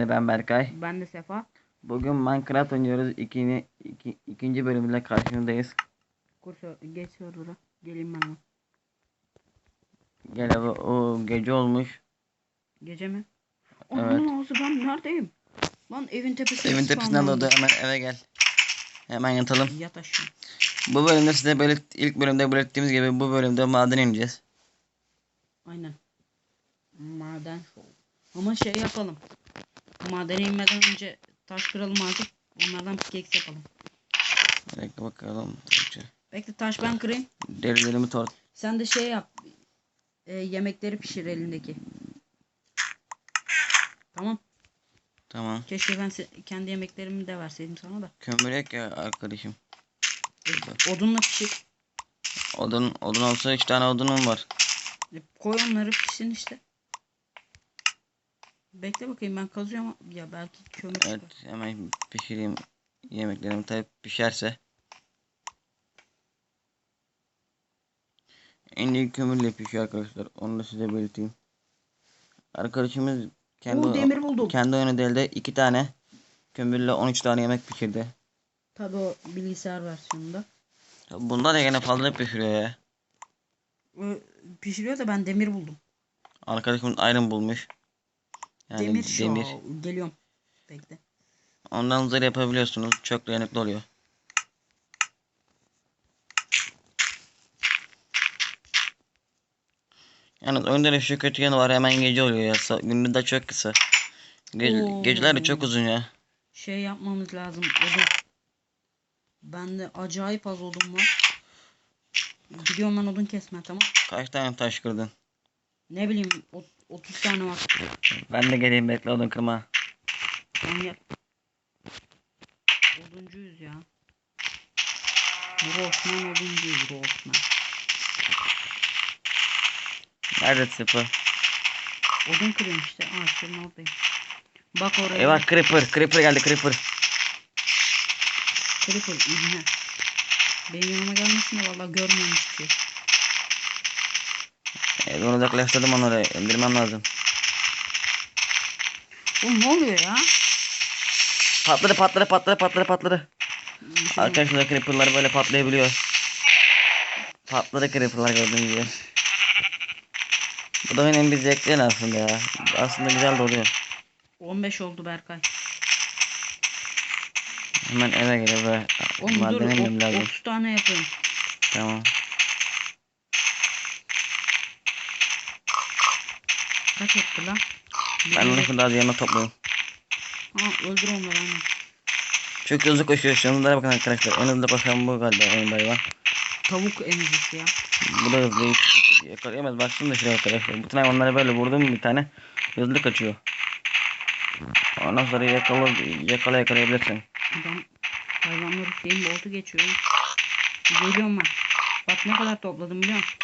izleyenleri ben Berkay. Ben de Sefa. Bugün Minecraft oynuyoruz. İkini, iki, ikinci bölümle karşınızdayız. Kur sö- geç server'a. Geleyim ben. Gel abi o gece olmuş. Gece mi? Evet. Onun ağzı ben neredeyim? Lan evin tepesinde Evin tepesinden spawnlandı. doğdu. Hemen eve gel. Hemen yatalım. Yat aşağı. Bu bölümde size belirt, ilk bölümde belirttiğimiz gibi bu bölümde maden ineceğiz. Aynen. Maden. Ama şey yapalım. Madene inmeden önce taş kıralım artık. Onlardan pickaxe yapalım. Dakika bakalım. Bekle taş ben kırayım. Derilerimi tor. Sen de şey yap. E, yemekleri pişir elindeki. Tamam. Tamam. Keşke ben kendi yemeklerimi de verseydim sana da. Kömür yok ya arkadaşım. E, odunla pişir. Odun, odun olsa 3 tane odunum var. E, koy onları pişsin işte. Bekle bakayım ben kazıyorum ya belki kömür Evet çıkar. hemen pişireyim yemeklerimi tabi pişerse. En iyi kömürle pişiyor arkadaşlar. Onu da size belirteyim. Arkadaşımız kendi, Oo, demir buldum. kendi oyunu değil de 2 tane kömürle 13 tane yemek pişirdi. Tabi o bilgisayar versiyonunda. Bunda da gene fazla pişiriyor ya. Ö, pişiriyor da ben demir buldum. Arkadaşımız iron bulmuş. Yani demir demir. şu. Geliyorum. Bekle. Ondan zırh yapabiliyorsunuz. Çok dayanıklı oluyor. Yalnız oyunda da şu kötü yanı var hemen gece oluyor ya. Gündüz de çok kısa. Ge- Oo. geceler de çok uzun ya. Şey yapmamız lazım. Odun. Bende acayip az odun var. Gidiyorum ben odun kesme tamam. Kaç tane taş kırdın? Ne bileyim 30 tane var. Ben de geleyim bekle odun kırma. Sen yap. Oduncuyuz ya. Rosman oduncuyuz Rosman. Nerede sıfır? Odun kırıyorum işte. Aa şunun oradayım. Bak oraya. Eyvah creeper. Creeper geldi creeper. Creeper ibne. Benim yanıma gelmesin de valla hiçbir şey. Evet, onu uzaklaştırdım onları. Indirmem lazım. Oğlum ne oluyor ya? Patladı patladı patladı patladı patladı. Şey. Arkadaşlar creeper'lar böyle patlayabiliyor. Patladı creeper'lar gördüğünüz gibi. Bu da benim bir zevkli aslında ya. Aslında güzel de oluyor. 15 oldu Berkay. Hemen eve geliyor ve Oğlum dur madene inmem o- lazım. 30 tane yapayım. Tamam. Kaç etti lan? Ben onu az yemek toplayayım. Ha öldür onları aynen. Çok hızlı koşuyor. Şunlara bakın arkadaşlar. En hızlı koşan bu galiba oyunda hayvan. Tavuk emzisi ya. Bu da hızlı. Hiç yakalayamaz. Baksın da şuraya arkadaşlar. Bütün hayvanlara böyle vurdum bir tane. Hızlı kaçıyor. Ondan sonra yakala, yakala yakalayabilirsin. Adam hayvanları şeyin boltu geçiyor. Geliyorum ben. Bak ne kadar topladım biliyor musun?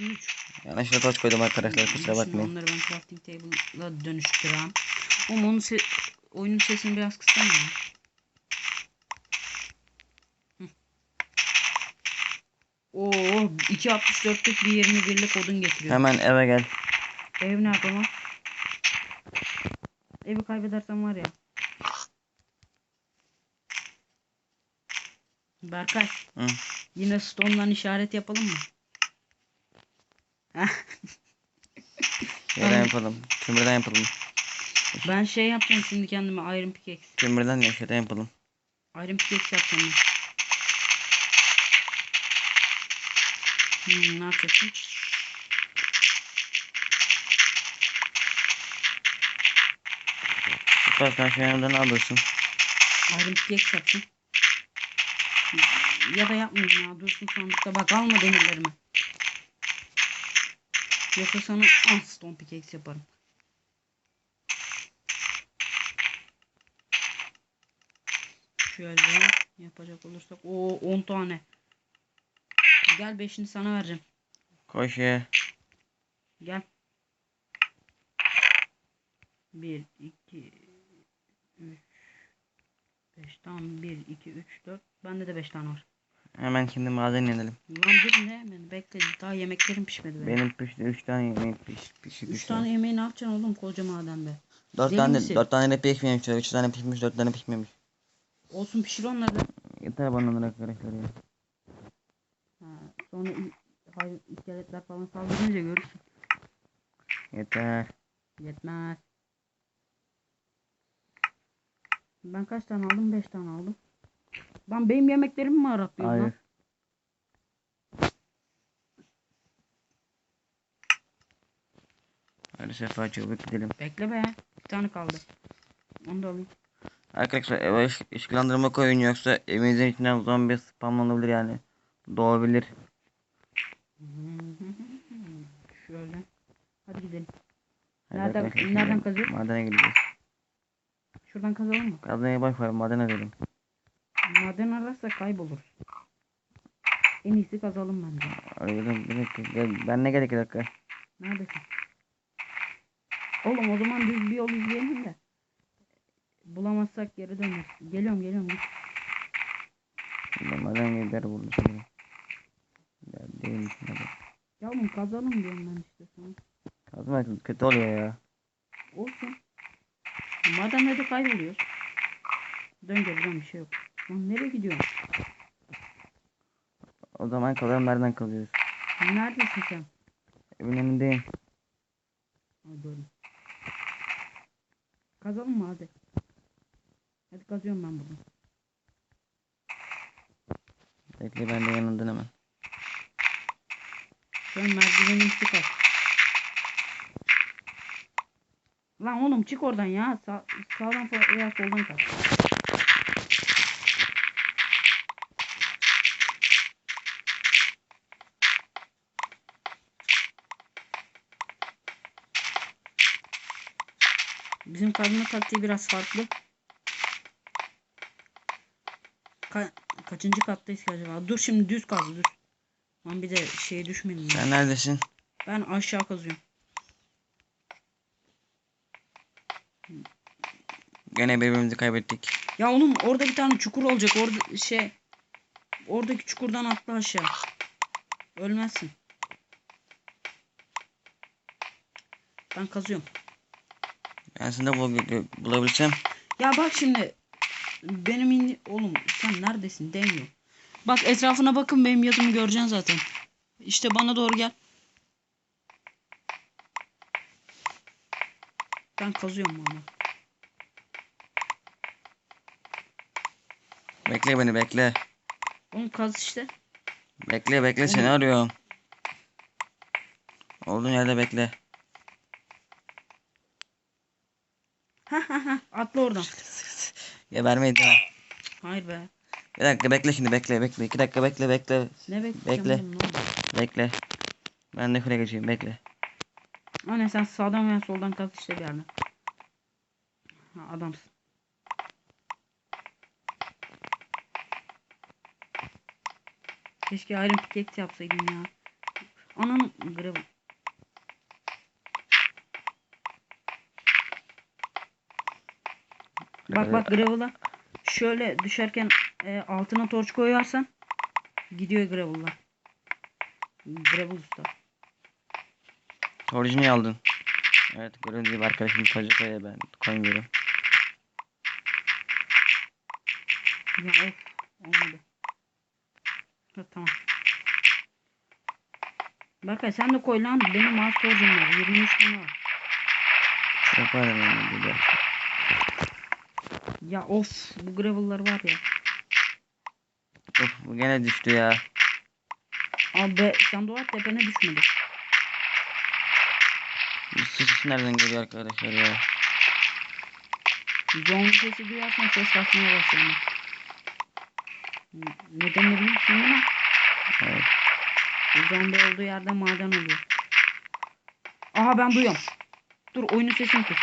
33. Yanlışlıkla toz koydum arkadaşlar. Kusura bakmayın. onları ben crafting table'la dönüştüreyim. Ama onun se oyunun sesini biraz kıssana ya. Oo 2.64'lük bir 21'lik odun getiriyor. Hemen eve gel. Ev nerede lan? Evi kaybedersem var ya. Berkay. Hı. Yine stone'dan işaret yapalım mı? Yerden yapalım. Kömürden yapalım. ben şey yapacağım şimdi kendime iron pickaxe. Kömürden ya şeyden yapalım. Iron pickaxe yapacağım ben. Hmm, ne yapacaksın? Süpersen şu yanımda ne alırsın? Iron pickaxe yapacağım. Ya da yapmayayım ya. Dursun sandıkta. Bak alma demirlerimi. Yoksa sana ah, stone pickaxe yaparım. Şöyle yapacak olursak. o 10 tane. Gel 5'ini sana vereceğim. Koş ya. Gel. 1, 2, 3, 5. Tamam 1, 2, 3, 4. Bende de 5 tane var. Hemen şimdi maden inelim. Lan dur ne hemen bekle daha yemeklerim pişmedi benim. Benim pişti 3 tane yemek piş, pişti. 3 tane yemeği ne yapacaksın oğlum koca madende? Dört Zengin tane, misin? dört tane de pekmemiş. Üç tane pekmiş, dört tane pekmemiş. Olsun pişir onları da. Yeter bana onlara arkadaşlar ya. Ha, sonra hayır, iskeletler falan saldırınca görürsün. Yeter. Yetmez. Ben kaç tane aldım? 5 tane aldım. Lan benim yemeklerimi mi aratlıyorsun Hayır. lan? Hadi sefa çabuk gidelim. Bekle be. Bir tane kaldı. Onu da alayım. Arkadaşlar eve ışık, ışıklandırma koyun yoksa evinizin içinden zombi spamlanabilir yani. Doğabilir. Şöyle. Hadi gidelim. Hadi Nereden- arkadaşlar, nereden şimdi kazıyor? Madene gideceğiz. Şuradan kazalım mı? Kazmaya boş ver maden ararsa kayboluruz. En iyisi kazalım bence. Arayalım bir dakika. Gel, ben ne gerek bir dakika. Neredesin? Oğlum o zaman düz bir yol izleyelim de. Bulamazsak geri döneriz. Geliyorum geliyorum. git. Yer buldum şimdi. Ya değil şimdi. Ya oğlum kazalım diyorum ben işte sana. Kazma kötü oluyor ya. Olsun. Madem de kayboluyoruz. Dön dön bir şey yok. Lan nereye gidiyorsun? O zaman kazan nereden kazıyoruz? Neredesin sen? Evin önündeyim. Ha gördüm. Kazalım mı hadi? Hadi kazıyorum ben bunu. Bekle ben de yanından hemen. An merdivenin çık Lan oğlum çık oradan ya. Sağ, sağdan veya soldan kaz. Bizim kazma taktiği biraz farklı. Ka kaçıncı kattayız ki acaba? Dur şimdi düz kaz düz. Lan bir de şeye düşmeyelim. ya. Sen neredesin? Ben aşağı kazıyorum. Gene birbirimizi kaybettik. Ya oğlum orada bir tane çukur olacak. Orada şey oradaki çukurdan atla aşağı. Ölmezsin. Ben kazıyorum. Ben seni de bul bulabilsem. Ya bak şimdi benim indi oğlum sen neredesin demiyor. Bak etrafına bakın benim yatımı göreceksin zaten. İşte bana doğru gel. Ben kazıyorum ama. Bekle beni bekle. Oğlum kaz işte. Bekle bekle seni arıyorum. Olduğun yerde bekle. Ha ha ha atla oradan. Gebermeyin daha. Hayır be. Bir dakika bekle şimdi bekle bekle. İki dakika bekle bekle. Ne bekleyeceğim Bekle. oğlum, ne oldu? Bekle. Ben de şuraya geçeyim bekle. Anne sen sağdan veya soldan kaz işte bir yerden. Ha, adamsın. Keşke Iron Pickaxe yapsaydım ya. Ananın gravel. Bak bak gravel'a şöyle düşerken e, altına torç koyarsan gidiyor gravel'lar. Gravel usta. Torcu niye aldın? Evet gördüğünüz gibi arkadaşım torcu koyuyor ben koymuyorum. Ya of olmadı. Ha, tamam. Berkay sen de koy lan. Benim az torcum var. 23 tane var. Yaparım yani burada. Ya of bu gravel'lar var ya. Of bu gene düştü ya. Abi sen et tepene düşmedi. Sesi nereden geliyor arkadaşlar ya? Zombi sesi duyarsan ses kasmaya başlıyorum. Nedenini biliyorsun değil mi? Evet. Zombi olduğu yerde maden oluyor. Aha ben duyuyorum. Dur oyunun sesini kız.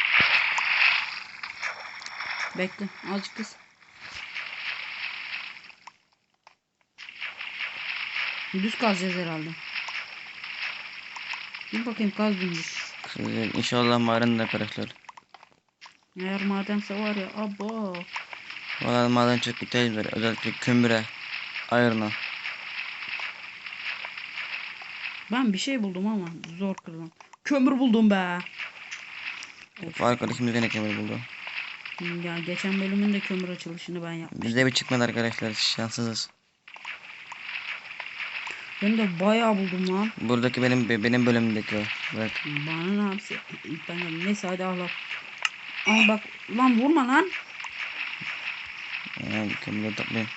Bekle azıcık kız. Düz kazacağız herhalde. Bir bakayım kaz dümdüz. Size İnşallah mağaranın arkadaşlar. Eğer madense var ya abo. Valla maden çok ihtiyaç var. Özellikle kömüre. Ayırına. Ben bir şey buldum ama zor kırdım. Kömür buldum be. Bu arkadaşımız gene kömür buldu. Ya geçen bölümün de kömür açılışını ben yaptım. Bizde bir çıkmadı arkadaşlar. Şanssızız. Ben de bayağı buldum lan. Buradaki benim benim bölümümdeki o. Bak. Bana ne yapsın? Ben geldim. Neyse hadi al al. Al bak. Lan vurma lan. Yani kömürleri toplayayım.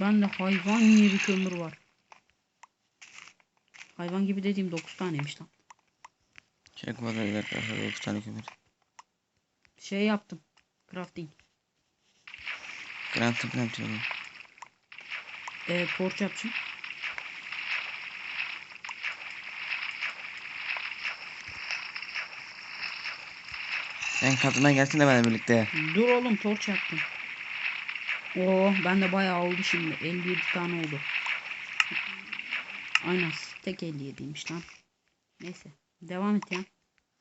Bende hayvan gibi kömür var. Hayvan gibi dediğim 9 taneymiş lan. Çok fazla değil arkadaşlar. 9 tane kömür. Şey yaptım. Crafting. Grand tıklam çalıyorum. Ee, torç yapacağım. Sen katına gelsin de benimle birlikte. Dur oğlum torç yaptım. Oo bende bayağı oldu şimdi. 57 tane oldu. Aynen tek 57'ymiş lan. Neyse devam et ya.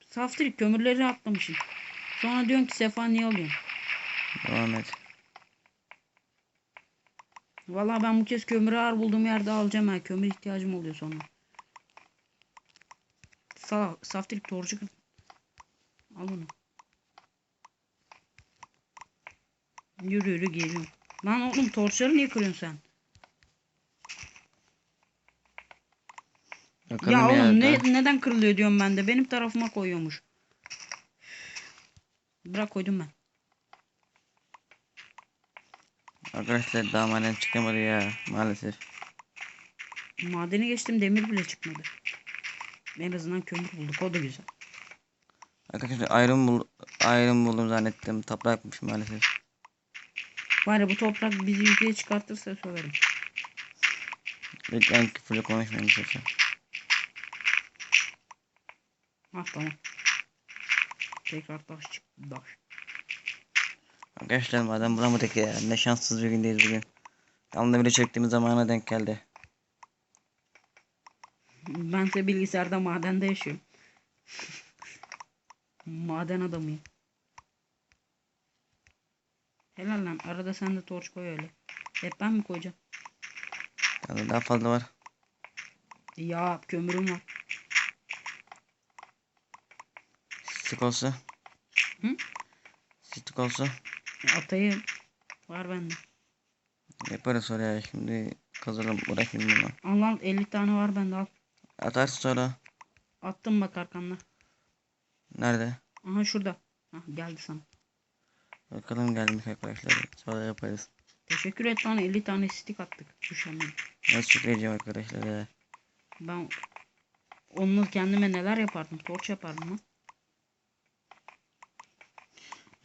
Saftirik kömürleri atlamışım. Sonra diyorsun ki Sefa niye alıyorsun? Devam et. Vallahi ben bu kez kömürü ağır bulduğum yerde alacağım ha. Kömür ihtiyacım oluyor sonra. Sağ saftirik torcu. Al onu. Yürü yürü geliyorum. Lan oğlum torçları niye kırıyorsun sen? Bakalım ya oğlum ne, neden kırılıyor diyorum ben de. Benim tarafıma koyuyormuş. Bırak koydum ben. Arkadaşlar daha maden çıkamadı ya maalesef. Madeni geçtim demir bile çıkmadı. En azından kömür bulduk o da güzel. Arkadaşlar ayrım bul ayrım buldum zannettim. Toprakmış maalesef. Bari bu toprak bizi yüzeye çıkartırsa söylerim. Lütfen küfürlü konuşmayın bu sefer. Ah tamam. Tekrar taş taş. Arkadaşlar maden bulamadık ya. Ne şanssız bir gündeyiz bugün. Tam da bile çektiğimiz zamana denk geldi. Ben de bilgisayarda madende yaşıyorum. Maden adamıyım. Helal lan arada sen de torç koy öyle. Hep ben mi koyacağım? Yani daha fazla var. Ya kömürüm var. Stik olsa. Hı? Stik olsa. Atayım. Var bende. Yaparız sonra ya. Şimdi kazalım bırakayım bunu. Al al 50 tane var bende al. Atarsın sonra. Attım bak arkandan. Nerede? Aha şurada. Hah, geldi sana. Bakalım gelmiş arkadaşlar. Sonra yaparız. Teşekkür et lan 50 tane stick attık. Düşenmedim. Nasıl şükrediyorum arkadaşlar ya. Ben onunla kendime neler yapardım? Torç yapardım lan.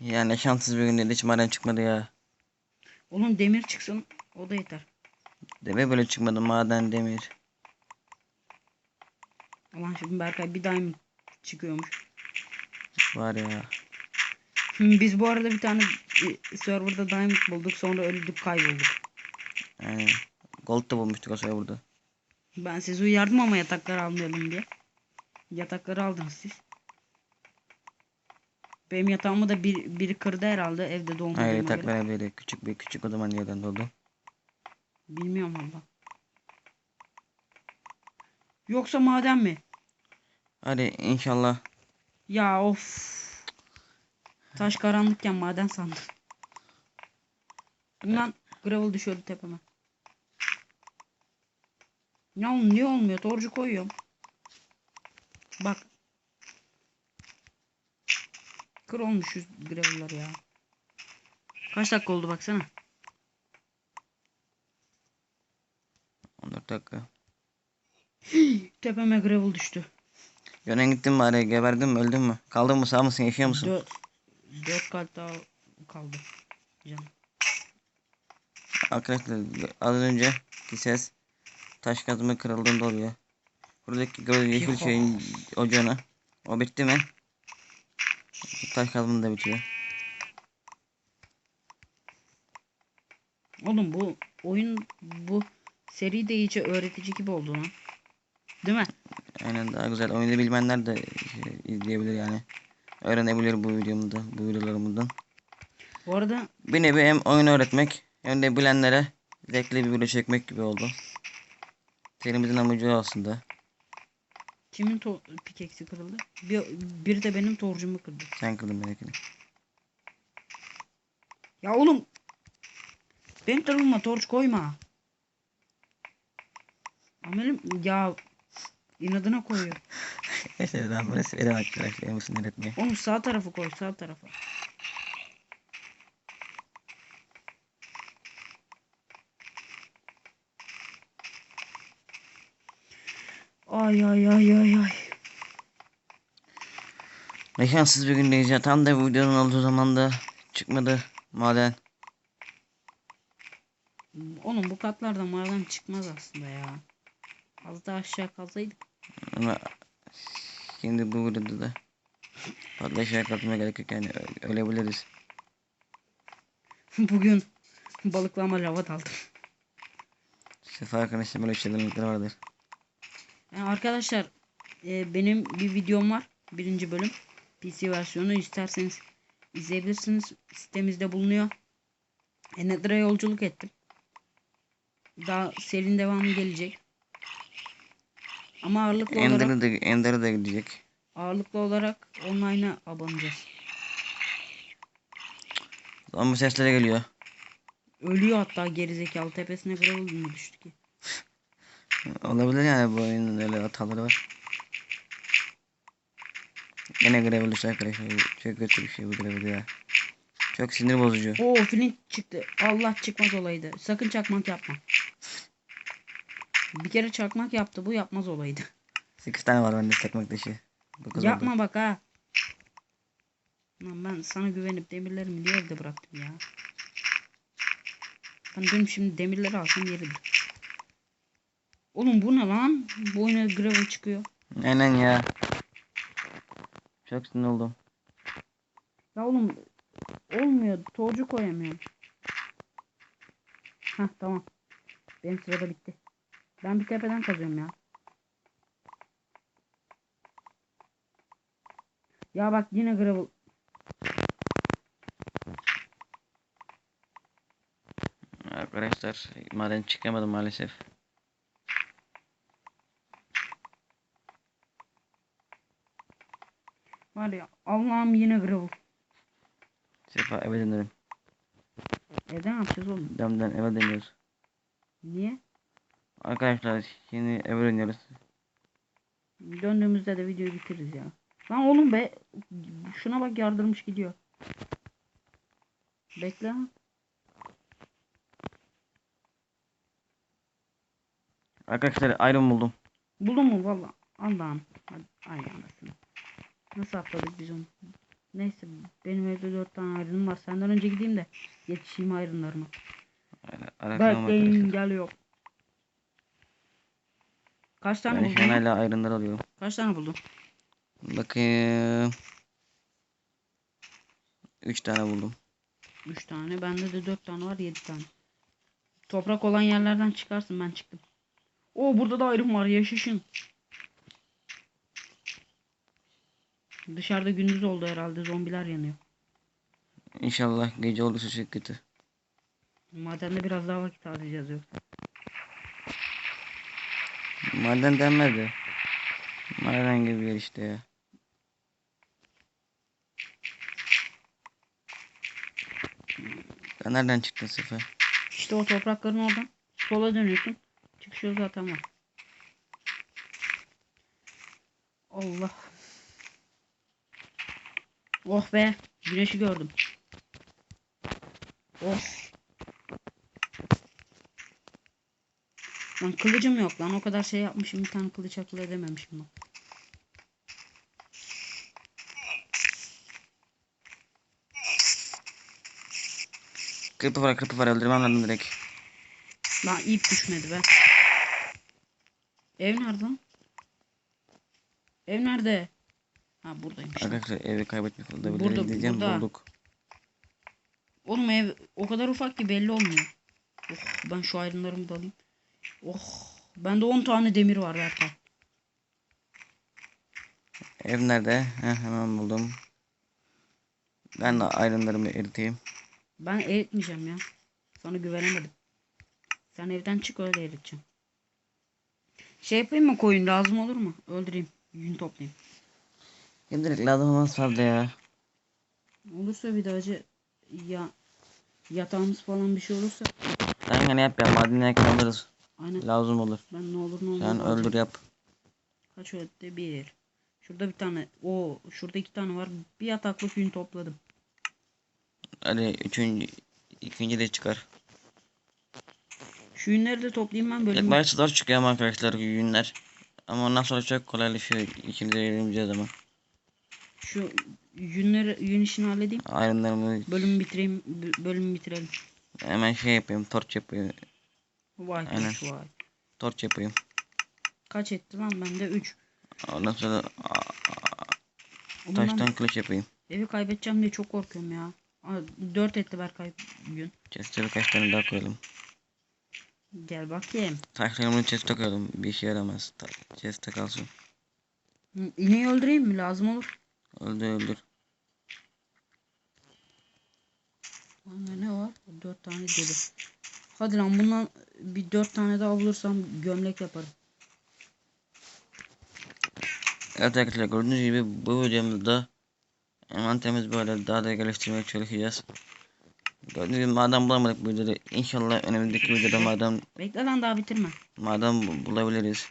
Yani şanssız bir gündeydi. Hiç maden çıkmadı ya. Oğlum demir çıksın o da yeter. Deme böyle çıkmadı. Maden, demir. Ulan şimdi Berkay bir diamond çıkıyormuş. Var ya. Biz bu arada bir tane e, serverda diamond bulduk sonra öldük kaybolduk. Yani gold da bulmuştuk o burada. Ben sizi uyardım ama yatakları almayalım diye. Yatakları aldınız siz. Benim yatağımı da bir, biri kırdı herhalde evde doğum Hayır günüme göre. yataklara biri küçük bir küçük o zaman yerden doldu. Bilmiyorum valla. Yoksa maden mi? Hadi inşallah. Ya of. Taş karanlıkken maden sandım. Lan gravel düşüyordu tepeme. Ya oğlum niye olmuyor? Torcu koyuyorum. Bak. Kır olmuş şu gravel'lar ya. Kaç dakika oldu baksana. 14 dakika. Tepeme gravel düştü. Yöne gittin bari geberdin mi öldün mü? Kaldın mı sağ mısın yaşıyor musun? Dört, dört kalp daha kaldı. Canım. Arkadaşlar az önce ki ses taş kazma kırıldığında oluyor. Buradaki göz yeşil şeyin ocağına. O bitti mi? Taş kazma da bitiyor. Oğlum bu oyun bu seri de iyice öğretici gibi oldu lan. Değil mi? Aynen daha güzel. Oyunu bilmeyenler de şey, izleyebilir yani. Öğrenebilir bu videomda, bu videolarımızdan. Bu arada Bir nevi hem oyun öğretmek hem de bilenlere zevkli bir video çekmek gibi oldu. Serimizin amacı aslında. Kimin to pikeksi kırıldı? Bir, biri de benim torcumu kırdı. Sen kırdın benimkini. Ya oğlum. Benim tarafıma torç koyma. Amelim ya inadına koyuyor. Neyse daha burası eve arkadaşlar. Oğlum sağ tarafı koy sağ tarafa. Ay ay ay ay ay. Mekansız bir gündeyiz ya. Tam da bu videonun olduğu zaman da çıkmadı maden. Oğlum bu katlardan maden çıkmaz aslında ya. Az daha aşağı kalsaydık. Ama şimdi bu videoda da fazla şey katmaya gerek yok yani ölebiliriz. Bugün balıklama lava daldım. Sefa arkadaşlar böyle şeyler vardır. Yani arkadaşlar e, benim bir videom var. Birinci bölüm. PC versiyonu isterseniz izleyebilirsiniz. Sitemizde bulunuyor. E, Nether'a yolculuk ettim. Daha serinin devamı gelecek. Ama ağırlıklı olarak Ender'e de, Ender'e de gidecek. ağırlıklı olarak online'a abanacağız. Ama seslere geliyor. Ölüyor hatta gerizekalı tepesine gravel düştü ki? Olabilir yani bu oyunun öyle hataları var. Yine gravel düştü arkadaşlar. Çok kötü bir şey bu gravel ya. Çok sinir bozucu. Oo flint çıktı. Allah çıkmaz olaydı. Sakın çakmak yapma. Bir kere çakmak yaptı bu yapmaz olaydı. 8 tane var bende takmak dışı. Yapma oldu. bak ha. Lan ben sana güvenip demirlerimi niye evde bıraktım ya? Ben dönüp şimdi demirleri alsam yeridir. Oğlum bu ne lan? Bu oyuna gravel çıkıyor. Aynen ya. Çok sinir oldum. Ya oğlum olmuyor. Torcu koyamıyorum. Hah tamam. Benim sırada bitti. Ben bir tepeden kazıyorum ya. Ya bak yine gravel. Arkadaşlar maden çıkamadım maalesef. Var ya Allah'ım yine gravel. Sefa eve dönelim. Evde ne yapacağız oğlum? Damdan eve dönüyoruz. Niye? Arkadaşlar şimdi eve dönüyoruz. Döndüğümüzde de videoyu bitiririz ya. Lan oğlum be. Şuna bak yardırmış gidiyor. Bekle. Arkadaşlar iron buldum. Buldun mu valla? Allah'ım. Hadi ay anasını. Nasıl atladık biz onu? Neyse benim evde dört tane ayrınım var. Senden önce gideyim de yetişeyim ayrınlarıma. Bekleyin geliyor. Kaç tane Ben buldun? hala ironlar alıyorum. Kaç tane buldun? Bakayım. 3 tane buldum. 3 tane. Bende de 4 tane var 7 tane. Toprak olan yerlerden çıkarsın ben çıktım. Oo burada da ayrım var yaşasın. Dışarıda gündüz oldu herhalde zombiler yanıyor. İnşallah gece olursa çok kötü. Madende biraz daha vakit harcayacağız yoksa. Maden denmedi. Maden gibi bir yer işte ya. Sen nereden çıktın Sefa? İşte o toprakların oradan sola dönüyorsun. Çıkışı zaten var. Allah. Oh be. Güneşi gördüm. Oh. Lan kılıcım yok lan. O kadar şey yapmışım. Bir tane kılıç akıl edememişim lan. Kırpı var kırpı var öldürmem lazım direkt. Lan ip düşmedi be. Ev nerede lan? Ev nerede? Ha buradaymış. Arkadaşlar evi kaybetmiş olabiliriz Burada, diyeceğim burada. bulduk. Oğlum ev o kadar ufak ki belli olmuyor. Oh ben şu ayrımlarımı da alayım. Oh bende 10 tane demir var Berkay. Ev nerede? Heh, hemen buldum. Ben de ayrımlarımı eriteyim. Ben eritmeyeceğim ya. Sana güvenemedim. Sen evden çık öyle eriteceğim. Şey yapayım mı koyun lazım olur mu? Öldüreyim. Yün toplayayım. Direkt lazım olmaz fazla ya. Olursa bir daha acı ya yatağımız falan bir şey olursa Aynen yap ya yakın alırız. aynen Lazım olur. ben ne olur ne olmaz. Sen alacağım. öldür yap. Kaç öldü? Bir. Şurada bir tane. O şurada iki tane var. Bir yataklık yün topladım. Hadi üçüncü ikinci de çıkar. Şu yünleri de toplayayım ben başta zor çıkıyor ama arkadaşlar günler. Ama ondan sonra çok kolaylaşıyor ikimize yürüyeceğiz zaman. Şu yünleri yün işini halledeyim. Ayrımlarımı Bölümü bitireyim. b- Bölümü bitirelim. hemen şey yapayım torç yapayım. Vay Aynen. kuş vay. Torç yapayım. Kaç etti lan bende 3. Ondan sonra taştan kılıç yapayım. evi kaybedeceğim diye çok korkuyorum ya. 4 etti Berkay gün. Chest'e birkaç tane daha koyalım. Gel bakayım. Taşlarımı chest'e koyalım. Bir işe yaramaz. Ta- Chest'e kalsın. İneği öldüreyim mi? Lazım olur. Öldür öldür. Bende ne var? 4 tane deli. Hadi lan bundan bir 4 tane daha bulursam gömlek yaparım. Evet arkadaşlar gördüğünüz gibi bu videomuzda envanterimizi böyle daha da geliştirmeye çalışacağız. Gördüğünüz gibi maden bulamadık bu videoda. İnşallah önümüzdeki videoda maden, Bekle lan daha bitirme. maden bu- bulabiliriz.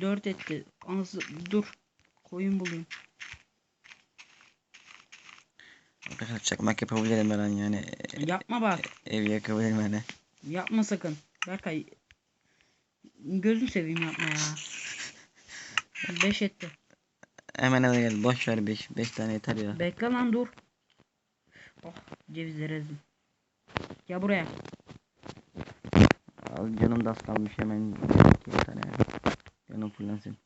4 etti. Anası dur. Koyun bulayım. Arkadaşlar çakmak yapabilirim an yani. Yapma bak. Ev yakabilirim yani. Yapma sakın. Berkay. Gözünü seveyim yapma ya. 5 etti. Hemen eve gel. Boş ver 5 5 tane yeter ya. Bekle lan dur. Oh cevizleri ezdim. Gel buraya. Al canım da az kalmış hemen 2 tane. Canım fullensin.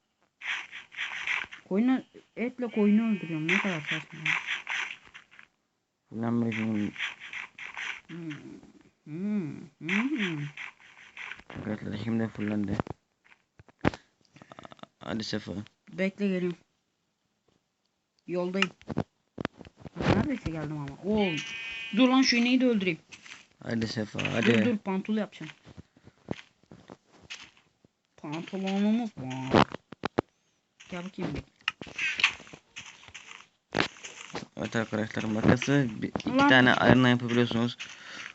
Koyunu etle koyunu öldürüyorum. Ne kadar saçma. ya. İçin Hmm. Hmm. Hmm. arkadaşlar şimdi fullendi. Hadi Sefa. Bekle geliyorum. Yoldayım. Neredeyse geldim ama. Oo. Dur lan şu ineği de öldüreyim. Hadi Sefa Dur hadi. dur pantol yapacağım. Pantolonumuz var. Gel bakayım bir. Evet arkadaşlar makası bir, iki tane ayarına yapabiliyorsunuz.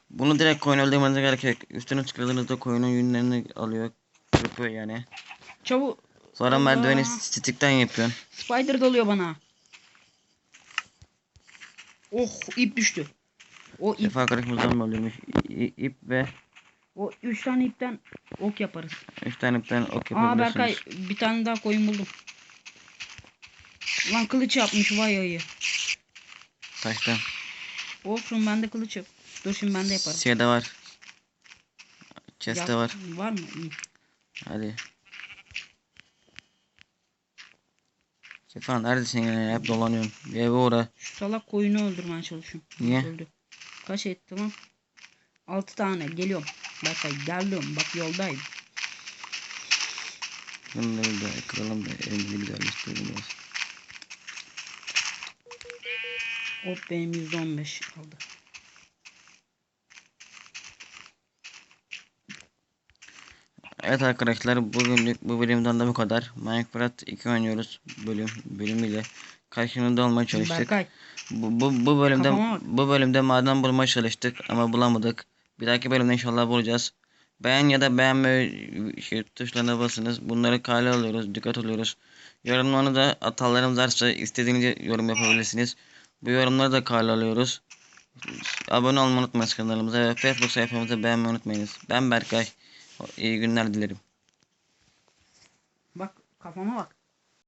Bunu direkt koyun öldürmenize gerek yok. Üstüne çıkardığınızda koyunun yünlerini alıyor. Kırpıyor yani. Çabuk. Sonra Allah. merdiveni stickten yapıyorsun. Spider dalıyor bana. Oh ip düştü. O ip, Sefa arkadaşımızdan i- ip ve o üç tane ipten ok yaparız. üç tane ipten ok Aa Berkay bir tane daha koyun buldum. Lan kılıç yapmış vay ayı. Taştan. Olsun bende kılıç yok. Dur şimdi ben de yaparım. Şeyde var. Chest'te var. Var mı? İyi. Hadi. Sefa neredesin yine? Hep dolanıyorsun. Bir eve uğra. Şu salak koyunu öldürmeye çalışıyorum. Niye? Öldü. Kaç etti lan? 6 tane geliyorum. Berkay geldim bak yoldayım. Bunları da kıralım da elimizi güzelleştirelim biraz. Hop benim 115 aldı. Evet arkadaşlar bugünlük bu bölümden de bu kadar. Minecraft 2 oynuyoruz bölüm bölümüyle. Karşınızda olmaya çalıştık. Berkay Bu, bu, bu bölümde Kafama bu bölümde maden bulmaya çalıştık ama bulamadık. Bir dahaki bölümde inşallah bulacağız. Beğen ya da beğenme şey, tuşlarına basınız. Bunları kale alıyoruz, dikkat alıyoruz. Yorumlarınızda hatalarımız varsa istediğiniz yorum yapabilirsiniz. Bu yorumları da kale alıyoruz. Abone olmayı unutmayınız kanalımıza ve Facebook sayfamızı beğenmeyi unutmayınız. Ben Berkay. İyi günler dilerim. bak kafama bak.